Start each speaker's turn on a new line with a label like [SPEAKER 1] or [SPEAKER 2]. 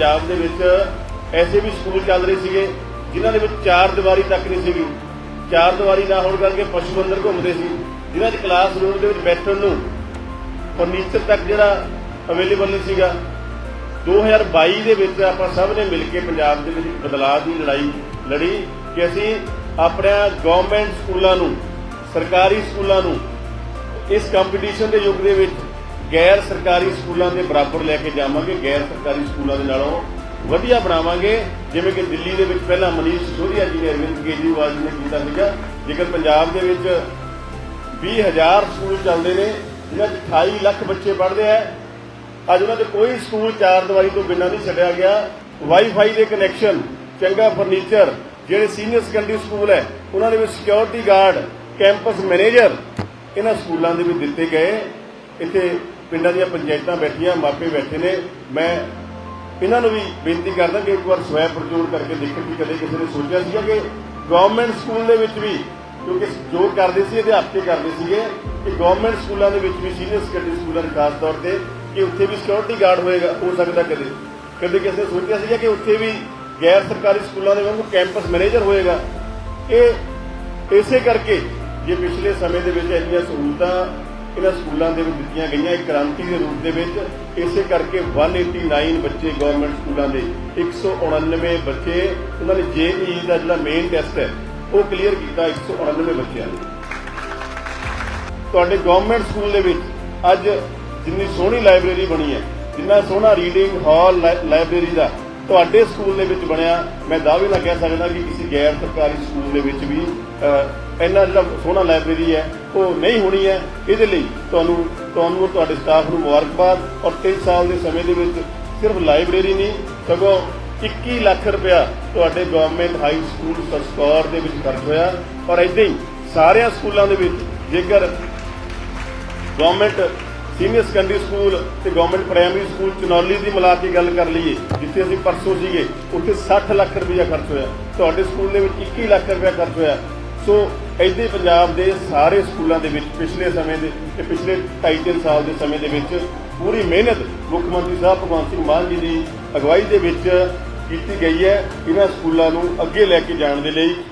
[SPEAKER 1] ਪੰਜਾਬ ਦੇ ਵਿੱਚ ਐਸੇ ਵੀ ਸਕੂਲ ਚੱਲ ਰਹੇ ਸੀਗੇ, ਜਿਨ੍ਹਾਂ ਦੇ ਵਿੱਚ ਚਾਰ ਦੀਵਾਰੀ ਤੱਕ ਨਹੀਂ ਸੀਗੀ। ਚਾਰ ਦੀਵਾਰੀ ਨਾ ਹੋਣ ਕਰਕੇ ਪਸ਼ੂ ਅੰਦਰ ਘੁੰਮਦੇ ਸੀ। ਜਿਨ੍ਹਾਂ 'ਚ ਕਲਾਸਰੂਮ ਦੇ ਵਿੱਚ ਬੈਠਣ ਨੂੰ ਫਰਨੀਚਰ ਤੱਕ ਜਿਹੜਾ ਅਵੇਲੇਬਲ ਨਹੀਂ ਸੀਗਾ। 2022 ਦੇ ਵਿੱਚ ਆਪਾਂ ਸਭ ਨੇ ਮਿਲ ਕੇ ਪੰਜਾਬ ਦੇ ਵਿੱਚ ਬਦਲਾਅ ਦੀ ਲੜਾਈ ਲੜੀ ਕਿ ਅਸੀਂ ਆਪਣੇ ਗਵਰਨਮੈਂਟ ਸਕੂਲਾਂ ਨੂੰ, ਸਰਕਾਰੀ ਸਕੂਲਾਂ ਨੂੰ ਇਸ ਕੰਪੀਟੀਸ਼ਨ ਦੇ ਯੁੱਗ ਦੇ ਵਿੱਚ ਗੈਰ ਸਰਕਾਰੀ ਸਕੂਲਾਂ ਦੇ ਬਰਾਬਰ ਲੈ ਕੇ ਜਾਵਾਂਗੇ, ਗੈਰ ਸਰਕਾਰੀ ਸਕੂਲਾਂ ਦੇ ਨਾਲੋਂ ਵਧੀਆ ਬਣਾਵਾਂਗੇ। ਜਿਵੇਂ ਕਿ ਦਿੱਲੀ ਦੇ ਵਿੱਚ ਪਹਿਲਾਂ ਮਨੀਸ਼ ਸਿਸੋਦੀਆ ਜੀ ਨੇ, ਅਰਵਿੰਦ ਕੇਜਰੀਵਾਲ ਜੀ ਨੇ ਕੀਤਾ ਸੀਗਾ। ਜੇਕਰ ਪੰਜਾਬ ਦੇ ਵਿੱਚ 20000 ਸਕੂਲ ਚੱਲਦੇ ਨੇ, ਜਿਨ੍ਹਾਂ 'ਚ 28 ਲੱਖ ਬੱਚੇ ਪੜ੍ਹਦੇ ਆ, ਅੱਜ ਉਹਨਾਂ ਦੇ ਕੋਈ ਸਕੂਲ ਚਾਰ ਦੀਵਾਰੀ ਤੋਂ ਬਿਨਾਂ ਨਹੀਂ ਛੱਡਿਆ ਗਿਆ। ਵਾਈਫਾਈ ਦੇ ਕਨੈਕਸ਼ਨ ਚੰਗਾ ਫਰਨੀਚਰ ਜਿਹੜੇ ਸੀਨੀਅਰ ਸੈਕੰਡਰੀ ਸਕੂਲ ਹੈ, ਉਹਨਾਂ ਦੇ ਵਿੱਚ ਸਿਕਿਉਰਿਟੀ ਗਾਰਡ ਕੈਂਪਸ ਮੈਨੇਜਰ ਇਹਨਾਂ ਸਕੂਲਾਂ ਦੇ ਵਿੱਚ ਦਿੱਤੇ ਗਏ। ਇੱਥੇ ਪਿੰਡਾਂ ਦੀਆਂ ਪੰਚਾਇਤਾਂ ਬੈਠੀਆਂ, ਮਾਪੇ ਬੈਠੇ ਨੇ। ਮੈਂ ਇਹਨਾਂ ਨੂੰ ਵੀ ਬੇਨਤੀ ਕਰਦਾ ਕਿ ਇੱਕ ਵਾਰ ਸਵੈ ਪ੍ਰਚੋਰ ਕਰਕੇ ਦੇਖਣ ਕਿ ਕਦੇ ਕਿਸੇ ਨੇ ਸੋਚਿਆ ਸੀਗਾ ਕਿ ਗਵਰਨਮੈਂਟ ਸਕੂਲ ਦੇ ਵਿੱਚ ਵੀ, ਕਿਉਂਕਿ ਜੋ ਕਰਦੇ ਸੀ, ਅਧਿਆਪਕ ਕਰਦੇ ਸੀਗੇ, ਕਿ ਗਵਰਨਮੈਂਟ ਸਕੂਲਾਂ ਦੇ ਵਿੱਚ ਵੀ ਸੀਨੀਅਰ ਸੈਕੰਡਰੀ ਸਕੂਲਾਂ ਦੇ ਖਾਸ ਤੌਰ ਤੇ ਕਿ ਉੱਥੇ ਵੀ ਸਿਕਿਉਰਿਟੀ ਗਾਰਡ ਹੋਏਗਾ, ਹੋ ਸਕਦਾ ਕਦੇ। ਕਦੇ ਕਿਸੇ ਨੇ ਸੋਚਿਆ ਸੀਗਾ ਕਿ ਉੱਥੇ ਵੀ ਗੈਰ ਸਰਕਾਰੀ ਸਕੂਲਾਂ ਦੇ ਵਾਂਗੂ ਕੈਂਪਸ ਮੈਨੇਜਰ ਹੋਏਗਾ। ਇਹ ਇਸੇ ਕਰਕੇ ਜੇ ਪਿਛਲੇ ਸਮੇਂ ਦੇ ਵਿੱਚ ਇੰਨੀਆਂ ਸਹੂਲਤਾਂ ਇਹਨਾਂ ਸਕੂਲਾਂ ਦੇ ਵਿੱਚ ਦਿੱਤੀਆਂ ਗਈਆਂ। ਇੱਕ ਕ੍ਰਾਂਤੀ ਦੇ ਰੂਪ ਦੇ ਵਿੱਚ ਇਸੇ ਕਰਕੇ 189 ਬੱਚੇ ਗਵਰਨਮੈਂਟ ਸਕੂਲਾਂ ਦੇ 199 ਬੱਚੇ, ਉਹਨਾਂ ਨੇ ਜੇਈ ਦਾ ਜਿਹੜਾ ਮੇਨ ਟੈਸਟ ਹੈ, ਉਹ ਕਲੀਅਰ ਕੀਤਾ 199 ਬੱਚਿਆਂ ਨੇ। ਤੁਹਾਡੇ ਗਵਰਨਮੈਂਟ ਸਕੂਲ ਦੇ ਵਿੱਚ ਅੱਜ ਜਿੰਨੀ ਸੋਹਣੀ ਲਾਇਬ੍ਰੇਰੀ ਬਣੀ ਹੈ, ਜਿੰਨਾ ਸੋਹਣਾ ਰੀਡਿੰਗ ਹਾਲ ਲਾਇਬ੍ਰੇਰੀ ਦਾ ਤੁਹਾਡੇ ਸਕੂਲ ਦੇ ਵਿੱਚ ਬਣਿਆ, ਮੈਂ ਦਾਅਵੇ ਨਾਲ ਕਹਿ ਸਕਦਾ ਕਿ ਕਿਸੇ ਗੈਰ ਸਰਕਾਰੀ ਸਕੂਲ ਦੇ ਵਿੱਚ ਵੀ ਇੰਨਾ ਜਿਹੜਾ ਸੋਹਣਾ ਲਾਇਬ੍ਰੇਰੀ ਹੈ, ਉਹ ਨਹੀਂ ਹੋਣੀ ਹੈ। ਇਹਦੇ ਲਈ ਤੁਹਾਨੂੰ ਤੁਹਾਨੂੰ ਔਰ ਤੁਹਾਡੇ ਸਟਾਫ ਨੂੰ ਮੁਬਾਰਕਬਾਦ। ਔਰ 3 ਸਾਲ ਦੇ ਸਮੇਂ ਦੇ ਵਿੱਚ ਸਿਰਫ ਲਾਇਬ੍ਰੇਰੀ ਨਹੀਂ, ਸਗੋਂ 21 ਲੱਖ ਰੁਪਇਆ ਤੁਹਾਡੇ ਗਵਰਨਮੈਂਟ ਹਾਈ ਸਕੂਲ ਸਸਕੌਰ ਦੇ ਵਿੱਚ ਖਰਚ ਹੋਇਆ। ਔਰ ਇਦਾਂ ਹੀ ਸਾਰਿਆਂ ਸਕੂਲਾਂ ਦੇ ਵਿੱਚ ਜੇਕਰ ਗਵਰਨਮੈਂਟ ਸੀਨੀਅਰ ਸੈਕੰਡਰੀ ਸਕੂਲ ਤੇ ਗਵਰਨਮੈਂਟ ਪ੍ਰਾਇਮਰੀ ਸਕੂਲ ਚਨੌਲੀ ਦੀ ਮਿਲਾ ਕੇ ਗੱਲ ਕਰ ਲਈਏ, ਜਿੱਥੇ ਅਸੀਂ ਪਰਸੋਂ ਸੀਗੇ, ਉੱਥੇ 60 ਲੱਖ ਰੁਪਇਆ ਖਰਚ ਹੋਇਆ। ਤੁਹਾਡੇ ਸਕੂਲ ਦੇ ਵਿੱਚ 21 ਲੱਖ ਰੁਪਇਆ ਖਰਚ ਹੋਇਆ। ਸੋ ਏਦਾਂ ਪੰਜਾਬ ਦੇ ਸਾਰੇ ਸਕੂਲਾਂ ਦੇ ਵਿੱਚ ਪਿਛਲੇ ਸਮੇਂ ਦੇ ਤੇ ਪਿਛਲੇ 2.5 ਸਾਲ ਦੇ ਸਮੇਂ ਦੇ ਵਿੱਚ ਪੂਰੀ ਮਿਹਨਤ ਮੁੱਖ ਮੰਤਰੀ ਸਾਹਿਬ ਭਗਵੰਤ ਸਿੰਘ ਮਾਨ ਜੀ ਦੀ ਅਗਵਾਈ ਦੇ ਵਿੱਚ ਕੀਤੀ ਗਈ ਹੈ। ਇਹਨਾਂ ਸਕੂਲਾਂ ਨੂੰ ਅੱਗੇ ਲੈ ਕੇ ਜਾਣ ਦੇ ਲਈ